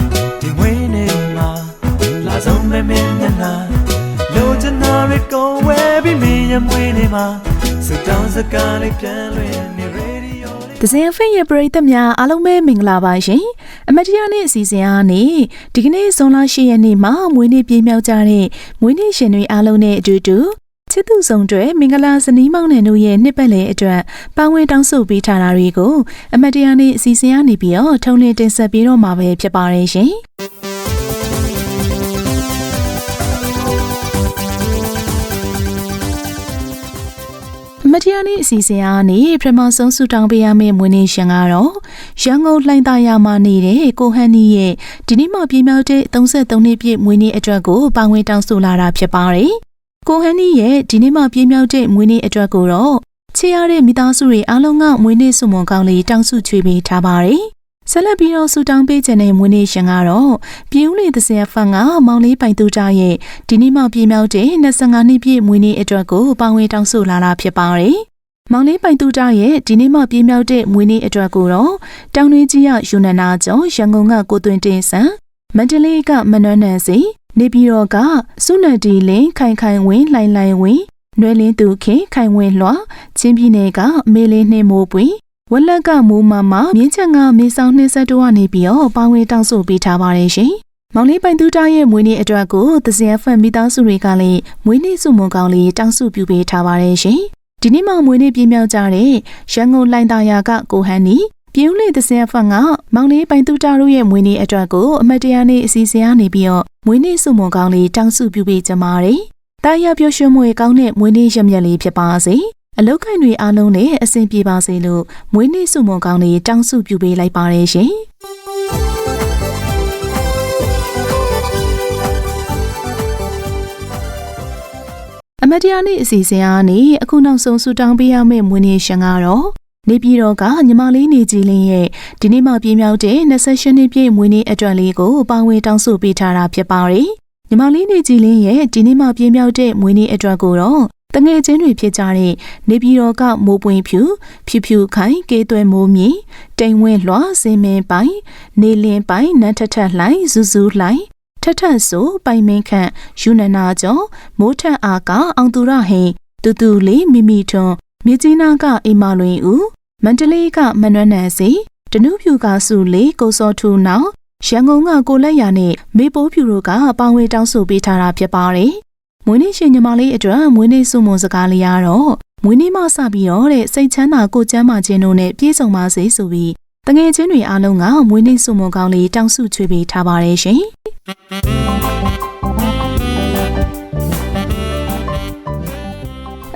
တပါဒီမွေးနေ့မှာလာဆုံးမဲမဲညနာလိုချင်တာတွေကိုဝဲပြီးမင်းရဲ့မွေးနေ့မှာစတောင်းစကားလေးပြန်လွင်နေရေဒီယိုလေးဒဇင်ဖိရဲ့ပရိသတ်များအားလုံးပဲမင်္ဂလာပါရှင်အမတ်တရားနေ့အစီအစဉ်အားနေဒီကနေ့ဇွန်လ10ရက်နေ့မှာမွေးနေ့ပြည့်မြောက်ကြတဲ့မွေးနေ့ရှင်တွေအားလုံးနဲ့အတူတူ ချစ်သူဆောင်တွေမင်္ဂလာဇနီးမောင်နှံတို့ရဲ့နှစ်ပတ်လည်အတွက်ပါဝင်တောင်းဆိုပေးထားတာတွေကိုအမတ်တရားနေ့အစီအစဉ်အားနေပြီးတော့ထုံးလင်းတင်ဆက်ပေးတော့မှာပဲဖြစ်ပါတယ်ရှင်မတရားနေ့အစီအစဉ်အားနေပထမဆုံးဆူတောင်းပေးရမယ့်မွေးနေ့ရှင်ကတော့ရန်ကုန်လှိုင်းသားရမှာနေတဲ့ကိုဟန်နီရဲ့ဒီနေ့မှပြည့်မြောက်တဲ့33နှစ်ပြည့်မွေးနေ့အတွက်ကိုပါဝင်တောင်းဆိုလာတာဖြစ်ပါတယ်။ ကိုဟန်နီရဲ့ဒီနေ့မှပြည့်မြောက်တဲ့မွေးနေ့အတွက်ကိုတော့ချစ်ရတဲ့မိသားစုတွေအားလုံးကမွေးနေ့ဆုမွန်ကောင်းလေးတောင်းဆုချွေးပေးထားပါတယ်။ဆက်လက်ပြီးတော့ဆူတောင်းပေးခြင်းတဲ့မွေးနေ့ရှင်ကတော့ပြည်ဦးလေသစင်ဖန်ကမောင်လေးပိုင်သူကြရဲ့ဒီနေ့မှပြည့်မြောက်တဲ့25နှစ်ပြည့်မွေးနေ့အတွက်ကိုပါဝင်တောင်းဆိုလာတာဖြစ်ပါတယ်။မောင်လေးပိုင်တူတာရဲ့ဒီနေ့မှပြင်းမြောက်တဲ့မွေးနေ့အတွက်ကိုတော့တောင်တွင်းကြီးရယူနနာကျော်ရန်ကုန်ကကိုသွင်းတင်ဆန် မန္တလေးကမနွမ်းနန်စီနေပြည်တော်ကစုနဒီလင်းခိုင်ခိုင်ဝင်းလှိုင်လှိုင်ဝင်းနွယ်လင်းသူခင်ခိုင်ဝင်းလွှာချင်းပြည်နယ်ကမေလေးနှင်းမိုးပွင့်ဝက်လက်ကမူမမမြင်းချက်ကမေဆောင်နှင်းဆက်တို့ကနေပြီးတော့ပါဝင်တောင်းဆိုပေးထားပါတယ်ရှင်။မောင်လေးပိုင်သူတာရဲ့မွေးနေ့အတွက်ကိုသဇင်ဖန်မိသားစုတွေကလည်းမွေးနေ့စုမွန်ကောင်းလေးတောင်းစုပြုပေးထားပါတယ်ရှင်။ဒီနေ့မှမွေးနေ့ပြင်းမြောက်ကြတဲ့ရန်ကုန်လိုင်တာယာကကိုဟန်နီ ပြင်းဦးလေးသစင်ဖန်ကမောင်လေးပိုင်သူတာတို့ရဲ့မွေးနေ့အတွက်ကိုအမတ်တရားနေ့အစီအစဉ်အနေပြီးတော့မွေးနေ့စုမွန်ကောင်းလေးတောင်းစုပြုပေးကြပါတယ်။တာယာပြောရွှင်မွေကောင်းတဲ့မွေးနေ့ရမြက်လေးဖြစ်ပါစေ။အလောက်ခိုင်တွေအားလုံးနဲ့အဆင်ပြေပါစေလို့မွေးနေ့စုမွန်ကောင်းလေးတောင်းစုပြုပေးလိုက်ပါတယ်ရှင်။အမတ်တရားနေ့အစီအစဉ်အားနေအခုနောက်ဆုံးဆူတောင်းပေးရမယ့်မွေးနေ့ရှင်ကတော့ နေပြည်တော်ကညီမလေးနေကြည်လင်းရဲ့ဒီနေ့မှပြင်းမြောက်တဲ့28နှစ်ပြည့်မွေးနေ့အတွက်လေးကိုပါဝင်တောင်းဆိုပေးထားတာဖြစ်ပါတယ်။ညီမလေးနေကြည်လင်းရဲ့ဒီနေ့မှပြင်းမြောက်တဲ့မွေးနေ့အတွက်ကိုတော့တငယ်ချင်းတွေဖြစ်ကြတဲ့နေပြည်တော်ကမိုးပွင့်ဖြူဖြူဖြူခိုင်ကေးသွဲမိုးမြင့်တိမ်ဝင်းလွှာစင်မင်းပိုင်နေလင်းပိုင်နတ်ထထလှိုင်ဇူဇူလှိုင်ထထဆိုပိုင်မင်းခန့်ယူနနာကျော်မိုးထက်အားကအောင်သူရဟိန်တူတူလေးမိမိထွန်း မြကြီးနားကအိမ်မလွင်ဦးမန္တလေးကမနွမ်းနန်စီတနုဖြူကစုလေးကိုစောထူနောင်ရန်ကုန်ကကိုလက်ရနဲ့မေပိုးဖြူတို့ကပါဝင်တောင်းဆိုပေးထားတာဖြစ်ပါတယ်။မွေးနေ့ရှင်ညီမလေးအတွက်မွေးနေ့စုမွန်စကားလေးရတော့မွေးနေ့မှစပြီးတော့တဲ့စိတ်ချမ်းသာကိုကျမ်းမာခြင်းတို့နဲ့ပြည့်စုံပါစေဆိုပြီးတငယ်ချင်းတွေအားလုံးကမွေးနေ့စုမွန်ကောင်းလေးတောင်းစုချွေးပေးထားပါတယ်ရှင်။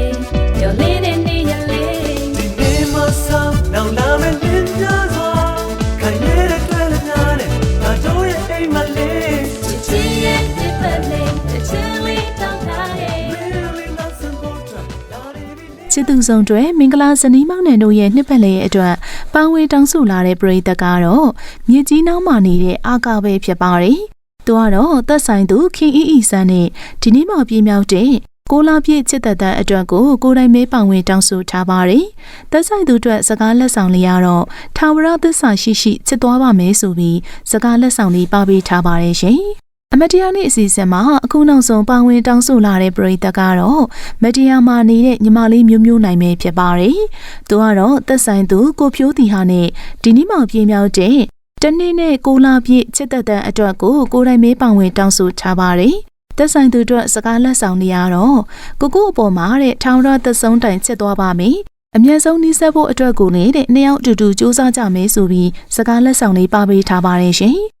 ပျော် ချစ်သူဆုံးတွေမင်္ဂလာဇနီးမောင်နှံတို့ရဲ့နှစ်ပတ်လည်အတွက်ပန်းဝေးတောင်းဆိုလာတဲ့ပရိသတ်ကတော့မြစ်ကြီးနှောင်းမှာနေတဲ့အာကာပဲဖြစ်ပါတယ်။သူကတော့သက်ဆိုင်သူခင်အီအီဆန်းနဲ့ဒီနေ့မှပြင်းမြောက်တဲ့ကိုလာပြည့်ချစ်သက်တဲ့အတွက်ကိုကိုယ်တိုင်မဲပန်ဝင်တောင်းဆိုထားပါတယ်။သက်ဆိုင်သူအတွက်စကားလက်ဆောင်လေးရတော့ထာဝရသစ္စာရှိရှိချစ်သွားပါမယ်ဆိုပြီးစကားလက်ဆောင်လေးပါပေးထားပါတယ်ရှင်။ အမတရားနေ့အစီအစဉ်မှာအခုနောက်ဆုံးပါဝင်တောင်းဆိုလာတဲ့ပရိသတ်ကတော့မတရားမာနေတဲ့ညီမလေးမျိုးမျိုးနိုင်ပဲဖြစ်ပါတယ်။သူကတော့သက်ဆိုင်သူကိုဖြိုးတီဟာနဲ့ဒီနေ့မှပြင်းမြောက်တဲ့တနေ့နဲ့ကိုလာပြည့်ချစ်သက်တဲ့အတွက်ကိုကိုယ်တိုင်မဲပါဝင်တောင်းဆိုထားပါတယ်။သက်ဆိုင်သူတို့စကားလက်ဆောင်တွေကတော့ကိုကိုအပေါ်မှာတဲ့ထောင်ရသက်ဆုံးတိုင်ချစ်သွားပါမယ်။အမျက်ဆုံးနှိစက်ဖို့အတွက်ကိုလည်းတဲ့နှစ်ယောက်အတူတူစူးစမ်းကြမယ်ဆိုပြီးစကားလက်ဆောင်လေးပါပေးထားပါတယ်ရှင်။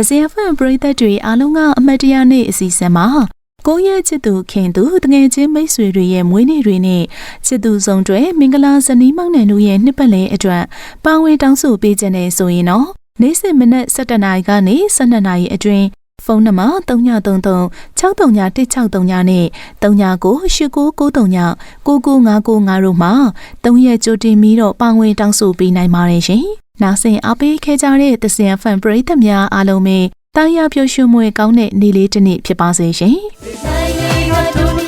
ဒဇင်ဖန်ပရိသတ်တွေအားလုံးကအမတ်တရားနေ့အစီအစဉ်မှာကိုယ့်ရဲ့ချစ်သူခင်သူတငယ်ချင်းမိတ်ဆွေတွေရဲ့မွေးနေ့တွေနဲ့ချစ်သူဆောင်တွေမင်္ဂလာဇနီးမောင်နှံတို့ရဲ့နှစ်ပတ်လည်အတွက်ပါဝင်တောင်းဆိုပေးခြင်းနဲ့ဆိုရင်တော့နေ့စဉ်မနက်7:00နာရီကနေ12:00နာရီအတွင်းဖုန်းနံပါတ်3933 631639နဲ့39989939 9955တို့မှာ3ရက်ကြိုတင်ပြီးတော့ပါဝင်တောင်းဆိုပေးနိုင်ပါတယ်ရှင်။ နားဆင်အားပေးခဲ့ကြတဲ့သစင်ဖန်ပရိသတ်များအားလုံးပဲတာယာပျော်ရွှင်မွေကောင်းတဲ့နေ့လေးတစ်နေ့ဖြစ်ပါစေရှင်။